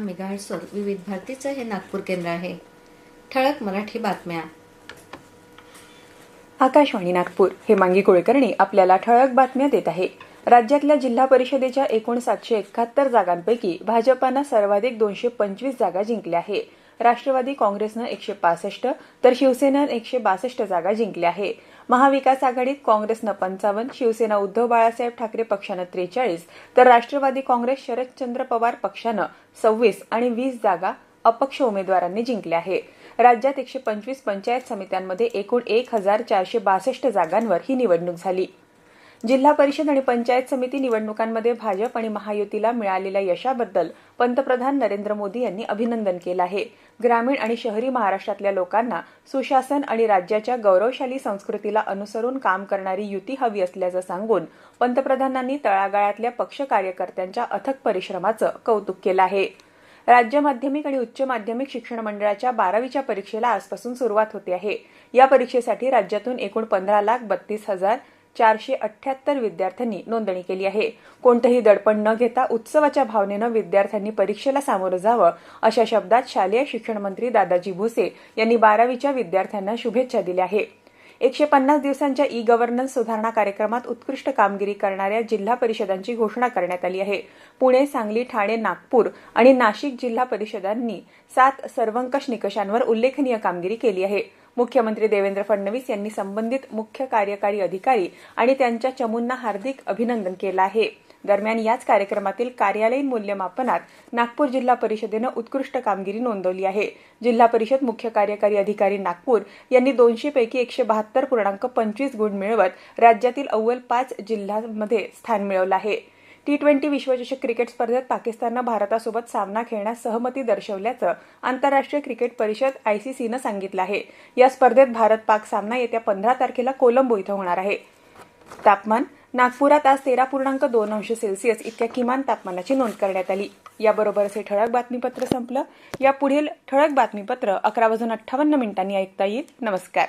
मेगाहर्ट्सवर विविध भारतीचं हे नागपूर केंद्र आहे. ठळक मराठी बातम्या. आकाशवाणी नागपूर. हे मांगी कुलकर्णी आपल्याला ठळक बातम्या देत आहे. राज्यातल्या जिल्हा परिषदेच्या एकूण सातशे एकाहत्तर जागांपैकी भाजपानं सर्वाधिक दोनशे पंचवीस जागा जिंकल्या आहे. राष्ट्रवादी काँग्रेसनं एकशे पासष्ट तर शिवसेनेनं एकशे बासष्ट जागा जिंकल्या आहे. महाविकास आघाडीत काँग्रेसनं पंचावन्न शिवसेना उद्धव बाळासाहेब ठाकरे पक्षानं त्रेचाळीस तर राष्ट्रवादी काँग्रेस शरदचंद्र पवार पक्षानं सव्वीस आणि वीस जागा अपक्ष उमेदवारांनी जिंकल्या आहे राज्यात एकशे पंचवीस पंचायत समित्यांमध्ये एकूण एक हजार चारशे बासष्ट जागांवर ही निवडणूक झाली. जिल्हा परिषद आणि पंचायत समिती निवडणुकांमध्ये भाजप आणि महायुतीला मिळालेल्या यशाबद्दल पंतप्रधान नरेंद्र मोदी यांनी अभिनंदन केलं आहे. ग्रामीण आणि शहरी महाराष्ट्रातल्या लोकांना सुशासन आणि राज्याच्या गौरवशाली संस्कृतीला अनुसरून काम करणारी युती हवी असल्याचं सांगून पंतप्रधानांनी तळागाळातल्या पक्ष कार्यकर्त्यांच्या अथक परिश्रमाचं कौतुक केलं आहे. राज्य माध्यमिक आणि उच्च माध्यमिक शिक्षण मंडळाच्या बारावीच्या परीक्षेला आजपासून सुरुवात होते आहे. या परीक्षेसाठी राज्यातून एकूण पंधरा लाख बत्तीस हजार चारशे अठ्याहत्तर विद्यार्थ्यांनी नोंदणी केली आहे. कोणतंही दडपण न घेता उत्सवाच्या भावनेनं विद्यार्थ्यांनी परीक्षेला सामोरं जावं अशा शब्दात शालेय शिक्षण मंत्री दादाजी भुसे यांनी बारावीच्या विद्यार्थ्यांना शुभेच्छा दिल्या आहे एकशे पन्नास दिवसांच्या ई गव्हर्नन्स सुधारणा कार्यक्रमात उत्कृष्ट कामगिरी करणाऱ्या जिल्हा परिषदांची घोषणा करण्यात आली आहे. पुणे सांगली ठाणे नागपूर आणि नाशिक जिल्हा परिषदांनी सात सर्वंकष निकषांवर उल्लेखनीय कामगिरी केली आहे. मुख्यमंत्री देवेंद्र फडणवीस यांनी संबंधित मुख्य कार्यकारी अधिकारी आणि त्यांच्या चमूंना हार्दिक अभिनंदन केलं आहे. दरम्यान याच कार्यक्रमातील कार्यालयीन मूल्यमापनात नागपूर जिल्हा परिषदेनं उत्कृष्ट कामगिरी नोंदवली आहे. जिल्हा परिषद मुख्य कार्यकारी अधिकारी नागपूर यांनी दोनशे पैकी एकशे बहात्तर पूर्णांक पंचवीस गुण मिळवत राज्यातील अव्वल पाच जिल्ह्यांमध्ये स्थान मिळवलं आहे. टी ट्वेंटी विश्वचषक क्रिकेट स्पर्धेत पाकिस्ताननं भारतासोबत सामना खेळण्यास सहमती दर्शवल्याचं आंतरराष्ट्रीय क्रिकेट परिषद आयसीसीनं सांगितलं आहे. या स्पर्धेत भारत पाक सामना येत्या पंधरा तारखेला कोलंबो इथं होणार आहे. तापमान नागपुरात आज तेरा पूर्णांक दोन अंश सेल्सिअस इतक्या किमान तापमानाची नोंद करण्यात आली. याबरोबरच हे ठळक बातमीपत्र संपलं. या पुढील ठळक बातमीपत्र अकरा वाजून अठ्ठावन्न मिनिटांनी ऐकता येईल. नमस्कार.